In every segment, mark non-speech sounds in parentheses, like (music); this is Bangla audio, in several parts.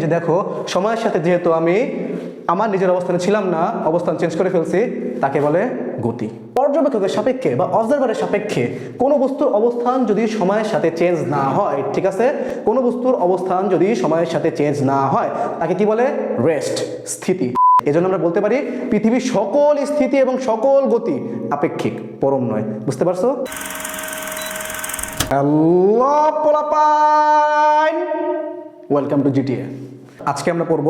যে দেখো, সময়ের সাথে যেহেতু আমি আমার নিজের অবস্থানে ছিলাম না, অবস্থান চেঞ্জ করে ফেলছি, তাকে বলে গতি। পর্যবেক্ষকের সাপেক্ষে বা অবজারভারের সাপেক্ষে কোনো বস্তুর অবস্থান যদি সময়ের সাথে চেঞ্জ না হয়, ঠিক আছে? কোনো বস্তুর অবস্থান যদি সময়ের সাথে চেঞ্জ না হয়, তাকে কি বলে? রেস্ট স্থিতি। এজন্য আমরা বলতে পারি, পৃথিবীর সকল স্থিতি এবং সকল গতি আপেক্ষিক, পরম নয়। বুঝতে পারছ? ওয়েলকাম টু জিটিএ আজকে আমরা পড়ব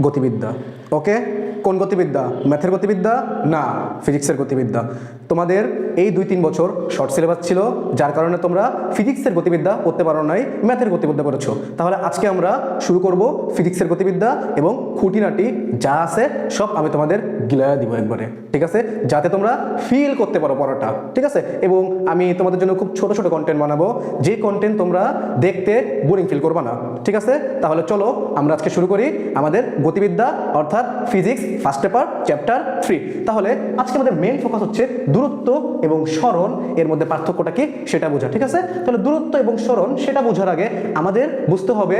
গতিবিদ্যা। ওকে কোন গতিবিদ্যা? ম্যাথের গতিবিদ্যা? না ফিজিক্সের গতিবিদ্যা। তোমাদের এই দুই তিন বছর শর্ট সিলেবাস ছিল, যার কারণে তোমরা ফিজিক্সের গতিবিদ্যা পড়তে পারো নাই ম্যাথের গতিবিদ্যা করেছ। তাহলে আজকে আমরা শুরু করব ফিজিক্সের গতিবিদ্যা এবং খুঁটিনাটি যা আছে, সব আমি তোমাদের গিলায়া দিব একবারে, ঠিক আছে? যাতে তোমরা ফিল করতে পারো পড়াটা, ঠিক আছে? এবং আমি তোমাদের জন্য খুব ছোট ছোট কন্টেন্ট বানাবো, যে কন্টেন্ট তোমরা দেখতে বোরিং ফিল করবা না, ঠিক আছে? তাহলে চলো আমরা আজকে শুরু করি আমাদের গতিবিদ্যা, অর্থাৎ physics first paper chapter three তাহলে আজকে আমাদের মেন ফোকাস হচ্ছে দূরত্ব এবং স্মরণ এর মধ্যে পার্থক্যটা কি? সেটা বোঝা, ঠিক আছে? তাহলে দূরত্ব এবং স্মরণ, সেটা বোঝার আগে আমাদের বুঝতে হবে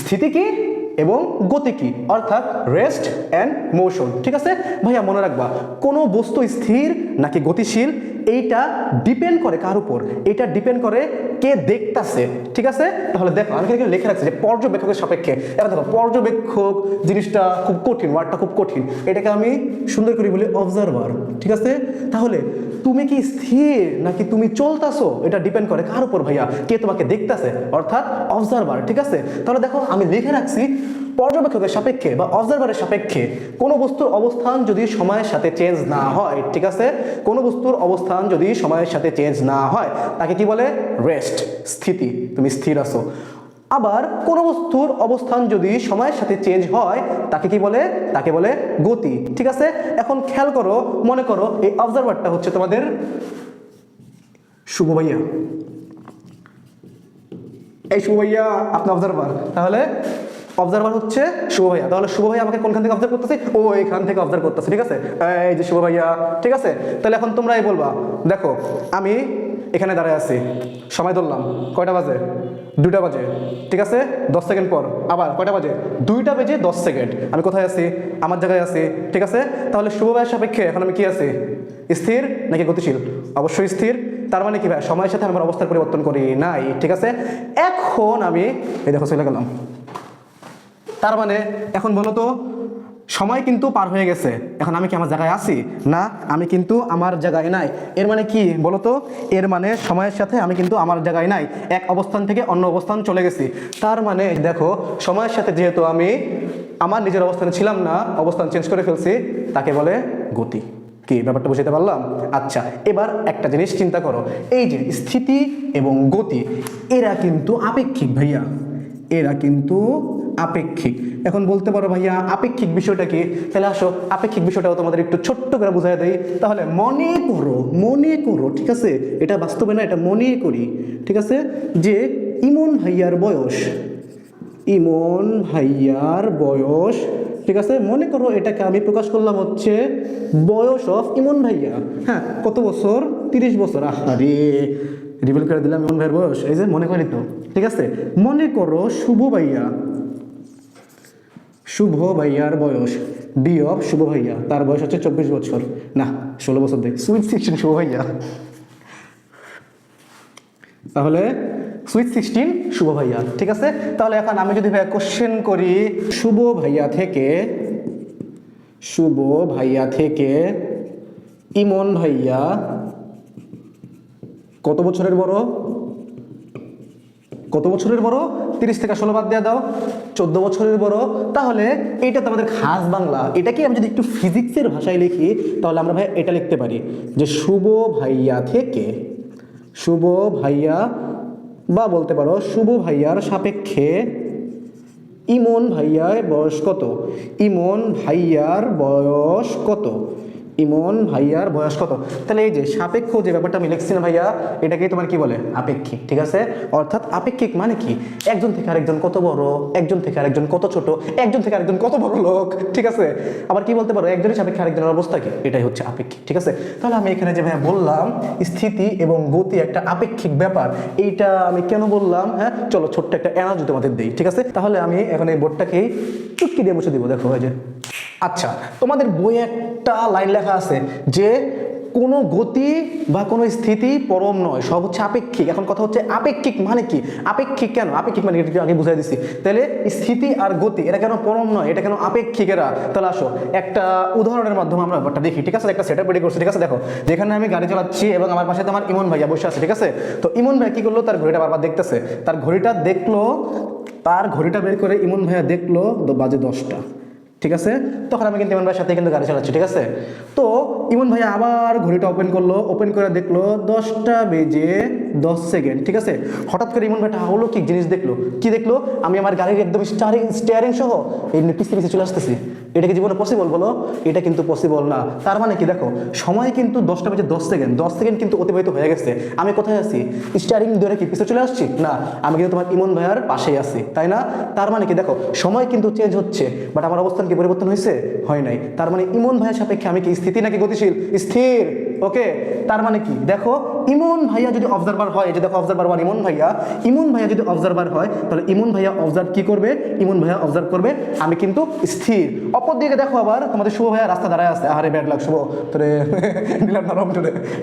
স্থিতি কি এবং গতি কি, অর্থাৎ রেস্ট অ্যান্ড মোশন ঠিক আছে? ভাইয়া মনে রাখবা, কোনো বস্তু স্থির নাকি গতিশীল এইটা ডিপেন্ড করে কার উপর? এটা ডিপেন্ড করে কে দেখতাছে। ঠিক আছে? তাহলে দেখো, আমি এখানে লিখে রাখছি যে পর্যবেক্ষকের সাপেক্ষে। এবার দেখো, পর্যবেক্ষক জিনিসটা খুব কঠিন ওয়ার্ডটা খুব কঠিন। এটাকে আমি সুন্দর করে বলি অবজারভার ঠিক আছে? তাহলে তুমি কি স্থির নাকি তুমি চলতাছো? এটা ডিপেন্ড করে কার উপর ভাইয়া? কে তোমাকে দেখতাছে? অর্থাৎ অবজারভার ঠিক আছে? তাহলে দেখো, আমি লিখে রাখছি পর্যবেক্ষকের সাপেক্ষে বা অবজারভারের সাপেক্ষে কোনো বস্তুর অবস্থান যদি সময়ের সাথে চেঞ্জ না হয়, ঠিক আছে? কোনো বস্তুর অবস্থান যদি সময়ের সাথে চেঞ্জ না হয়, তাকে কি বলে? রেস্ট স্থিতি, তুমি স্থির আছো। আবার কোনো বস্তুর অবস্থান যদি সময়ের সাথে চেঞ্জ হয়, তাকে কি বলে? তাকে বলে গতি, ঠিক আছে? এখন খেয়াল করো, মনে করো এই অবজারভারটা হচ্ছে তোমাদের শুভ ভাইয়া। এই শুভ ভাইয়া, আপনি অবজারভার তাহলে অবজারভার হচ্ছে শুভ ভাইয়া। তাহলে শুভ ভাইয়া আমাকে কোনখান থেকে অবজার্ভ করতেছে? ও এখান থেকে অবজার্ভ করতেছে, ঠিক আছে? এই যে শুভ ভাইয়া, ঠিক আছে? তাহলে এখন তোমরা এই বলবা, দেখো, আমি এখানে দাঁড়ায় আছি। সময় ধরলাম, কয়টা বাজে? দুইটা বাজে, ঠিক আছে? দশ সেকেন্ড পর, আবার কয়টা বাজে? দুইটা বেজে দশ সেকেন্ড। আমি কোথায় আছি? আমার জায়গায় আছি, ঠিক আছে? তাহলে শুভ ভাইয়ের সাপেক্ষে এখন আমি কি আছি? স্থির নাকি গতিশীল? অবশ্যই স্থির। তার মানে কি ভাই সময়ের সাথে আমার অবস্থার পরিবর্তন করি নাই, ঠিক আছে? এখন আমি, এই দেখো চলে গেলাম। তার মানে এখন বলো তো, সময় কিন্তু পার হয়ে গেছে। এখন আমি কি আমার জায়গায় আছি? না, আমি কিন্তু আমার জায়গায় নাই। এর মানে কি বলো তো? এর মানে সময়ের সাথে আমি কিন্তু আমার জায়গায় নাই। এক অবস্থান থেকে অন্য অবস্থান চলে গেছি। তার মানে দেখো, সময়ের সাথে যেহেতু আমি আমার নিজের অবস্থানে ছিলাম না, অবস্থান চেঞ্জ করে ফেলছি, তাকে বলে গতি। কি, ব্যাপারটা বুঝতে পারলাম? আচ্ছা এবার একটা জিনিস চিন্তা করো। এই যে স্থিতি এবং গতি, এরা কিন্তু আপেক্ষিক ভাইয়া। এরা কিন্তু আপেক্ষিক। এখন বলতে পারো ভাইয়া, আপেক্ষিক বিষয়টা কি? তাহলে আসো, আপেক্ষিক বিষয়টাও তোমাদের একটু ছোট্ট করে বোঝাই দেয় তাহলে মনে করো মনে করো, ঠিক আছে? এটা বাস্তবে না, এটা মনে করি, ঠিক আছে? যে ইমন ভাইয়ার বয়স, ইমন ভাইয়ার বয়স, ঠিক আছে? মনে করো এটাকে আমি প্রকাশ করলাম হচ্ছে বয়স অফ ইমন ভাইয়া। হ্যাঁ কত বছর? তিরিশ বছর। আহারে রিভিল করে দিলাম ইমন ভাইয়ের বয়স। এই যে মনে করি তো, ঠিক আছে? মনে করো শুভ ভাইয়া শুভ ভাইয়ার বয়স। ডি অফ শুভ ভাইয়া। তার বয়স হচ্ছে চব্বিশ বছর। না, ষোলো বছর দেখ। সুইট সিক্সটিন শুভ ভাইয়া। তাহলে সুইট সিক্সটিন শুভ ভাইয়া। ঠিক আছে? তাহলে এখন আমি যদি ভাইয়া কোশ্চেন করি, শুভ ভাইয়া থেকে, শুভ ভাইয়া থেকে ইমন ভাইয়া কত বছরের বড়? কত বছরের বড়? তিরিশ থেকে ষোলো বাদ দেওয়া দাও। চোদ্দ বছরের বড়। তাহলে এটা তো আমাদের খাস বাংলা। এটাকে আমি যদি একটু ফিজিক্সের ভাষায় লিখি, তাহলে আমরা ভাই এটা লিখতে পারি। যে শুভ ভাইয়া থেকে, শুভ ভাইয়া বা বলতে পারো, শুভ ভাইয়ার সাপেক্ষে ইমন ভাইয়ার বয়স কত? ইমন ভাইয়ার বয়স কত? ইমন ভাইয়ার বয়স কত? তাহলে এই যে সাপেক্ষ যে ব্যাপারটা আমি লিখছি না ভাইয়া, এটাকেই তোমার কি বলে? আপেক্ষিক, ঠিক আছে? অর্থাৎ আপেক্ষিক মানে কি? একজন থেকে আরেকজন কত বড়? একজন থেকে আরেকজন কত ছোট? একজন থেকে আরেকজন কত বড় লোক? ঠিক আছে? আবার কি বলতে পারো? একজনের সাপেক্ষে আরেকজনের অবস্থা কি? এটাই হচ্ছে আপেক্ষিক, ঠিক আছে? তাহলে আমি এখানে যে ভাইয়া বললাম, স্থিতি এবং গতি একটা আপেক্ষিক ব্যাপার, এইটা আমি কেন বললাম? হ্যাঁ? চলো ছোট্ট একটা এনার্জি তোমাদের দিই, ঠিক আছে? তাহলে আমি এখন এই বোর্ডটাকেই চুটকি দিয়ে মুছে দিব, দেখো, এই যে। আচ্ছা তোমাদের বইয়ে একটা লাইন লেখা আছে যে কোনো গতি বা কোনো স্থিতি পরম নয়, সব হচ্ছে আপেক্ষিক। এখন কথা হচ্ছে আপেক্ষিক মানে কি? আপেক্ষিক কেন? আপেক্ষিক মানে এটা আগে বুঝাই দিছি। তাহলে স্থিতি আর গতি, এটা কেন পরম নয়, এটা কেন আপেক্ষিক এরা তাহলে আসো, একটা উদাহরণের মাধ্যমে আমরা ব্যাপারটা দেখি, ঠিক আছে? একটা সেটআপ রেডি করছি, ঠিক আছে? দেখো, যেখানে আমি গাড়ি চালাচ্ছি এবং আমার পাশে আমার ইমন ভাইয়া বসে আছে, ঠিক আছে? তো ইমন ভাই কি করল? তার ঘড়িটা বারবার দেখতেছে। তার ঘড়িটা দেখল, তার ঘড়িটা বের করে ইমন ভাইয়া দেখল বাজে দশটা। ঠিক আছে? তখন আমি কিন্তু ইমন ভাইয়ের সাথে কিন্তু গাড়ি চালাচ্ছি, ঠিক আছে? তো ইমন ভাই আবার ঘড়িটা ওপেন করল ওপেন করে দেখল, দশটা বেজে দশ সেকেন্ড ঠিক আছে? হঠাৎ করে ইমন ভাইটা অলৌকিক জিনিস দেখল। কি দেখল? আমি আমার গাড়ির একদম স্টারিং স্টিয়ারিং সহ এই পিছিয়ে পিছিয়ে চলে আসতেছি। এটা কি জীবনে পসিবল বলো? এটা কিন্তু পসিবল না। তার মানে কি দেখো, সময় কিন্তু দশটা বেজে দশ সেকেন্ড দশ সেকেন্ড কিন্তু অতিবাহিত হয়ে গেছে। আমি কোথায় আছি? স্টারিং ধরে কি পিছিয়ে চলে আসছি? না, আমি কিন্তু তোমার ইমন ভাইয়ার পাশেই আছি, তাই না? তার মানে কি দেখো, সময় কিন্তু চেঞ্জ হচ্ছে বাট আমার অবস্থান কি পরিবর্তন হয়েছে? হয় নাই। তার মানে ইমন ভাইয়ের সাপেক্ষে আমি কি স্থিতি নাকি গতিশীল? স্থির। ওকে তার মানে কি? দেখো, ইমন ভাইয়া যদি অবজারভার হয় যে দেখো অবজারভার ওয়ান ইমন ভাইয়া। ইমন ভাইয়া যদি অবজারভার হয়, তাহলে ইমন ভাইয়া অবজার্ভ কি করবে? ইমন ভাইয়া অবজার্ভ করবে। আমি কিন্তু স্থির। অপর দিকে দেখো আবার, তোমাদের শুভ ভাইয়া রাস্তা দাঁড়ায় আছে। আহারে ব্যাড লাগ শুভ। তোরে (laughs) দিলাম না রং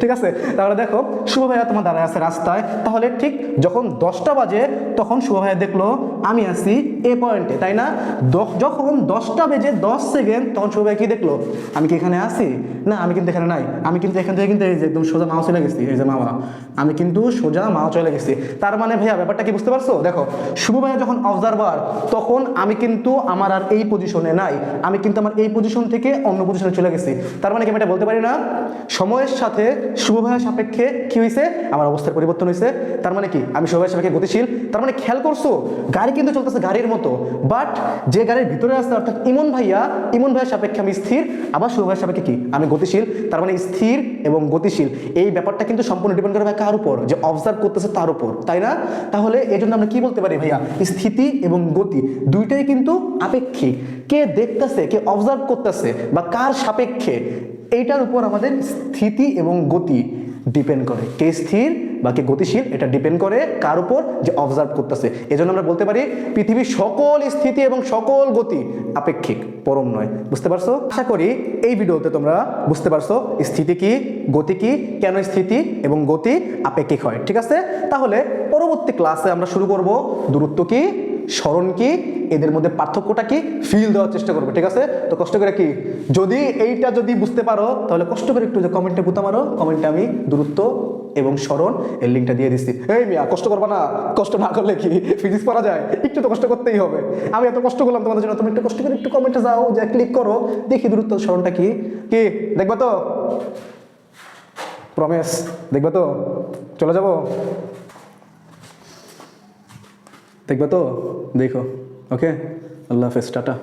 ঠিক আছে? তাহলে দেখো, শুভ ভাইয়া তোমার দাঁড়ায় আছে রাস্তায়। তাহলে ঠিক যখন দশটা বাজে, তখন শুভ ভাইয়া দেখল আমি আছি এ পয়েন্টে তাই না? দশ- যখন দশটা বেজে দশ সেকেন্ড তখন ভাইয়া কি দেখল? আমি কি এখানে আছি? না, আমি কিন্তু এখানে নাই। আমি কিন্তু এখান থেকে কিন্তু এই যে একদম সোজা মাও চলে গেছি, এই যে মামা আমি কিন্তু সোজা মাও চলে গেছি। তার মানে ভাইয়া, ব্যাপারটা কি বুঝতে পারছ? দেখো, শুভ ভাইয়া যখন অবজারভার তখন আমি কিন্তু আমার আর এই পজিশনে নাই। আমি কিন্তু আমার এই পজিশন থেকে অন্য পজিশনে চলে গেছি। তার মানে কি আমি এটা বলতে পারি না? সময়ের সাথে শুভ ভাইয়ের সাপেক্ষে কি হয়েছে আমার অবস্থার পরিবর্তন হয়েছে তার মানে কি? আমি শুভ ভাইয়ের সাপেক্ষে গতিশীল। তার মানে খেয়াল করছ, গাড়ি কিন্তু চলতেছে গাড়ির মতো। বাট যে গাড়ির ভিতরে আছে, অর্থাৎ ইমন ভাইয়া, ইমন ভাইয়ের সাপেক্ষে আমি স্থির, আবার শুভ ভাইয়ের সাপেক্ষে কি? আমি গতিশীল, তার মানে স্থির এবং গতিশীল। এই ব্যাপারটা কিন্তু সম্পূর্ণ ডিপেন্ড করবে কার উপর? যে অবজার্ভ করতেছে তার উপর, তাই না? তাহলে এই জন্য আমরা কি বলতে পারি ভাইয়া? স্থিতি এবং গতি, দুইটাই কিন্তু আপেক্ষিক। কে দেখতেছে, কে অবজার্ভ করতেছে বা কার সাপেক্ষে, এইটার উপর আমাদের স্থিতি এবং গতি ডিপেন্ড করে। কে স্থির বা কে গতিশীল, এটা ডিপেন্ড করে কার উপর যে অবজার্ভ করতেছে। এজন্য আমরা বলতে পারি, পৃথিবীর সকল স্থিতি এবং সকল গতি আপেক্ষিক, পরম নয়। বুঝতে পারছ? আশা করি এই ভিডিওতে তোমরা বুঝতে পারছ স্থিতি কি, গতি কি, কেন স্থিতি এবং গতি আপেক্ষিক হয়। ঠিক আছে? তাহলে পরবর্তী ক্লাসে আমরা শুরু করব। দূরত্ব কি, স্মরণ কি, এদের মধ্যে পার্থক্যটা কি ফিল দেওয়ার চেষ্টা করবে, ঠিক আছে? তো কষ্ট করে কি, যদি এইটা যদি বুঝতে পারো, তাহলে কষ্ট করে একটু যে কমেন্টে বুতা মারো। কমেন্টে আমি দূরত্ব এবং স্মরণ, এর লিঙ্কটা দিয়ে দিচ্ছি। এই মিয়া, কষ্ট করবা না। কষ্ট না করলে কি ফিজিক্স পড়া যায়? একটু তো কষ্ট করতেই হবে। আমি এত কষ্ট করলাম তোমাদের জন্য, তুমি একটু কষ্ট করে একটু কমেন্টে যাও, যে ক্লিক করো, দেখি দূরত্ব স্মরণটা কি। কি? দেখবা তো? প্রমেশ দেখবা তো? চলে যাব? দেখবা তো? দেখো। ওকে আল্লাহ হাফেজ, টাটা।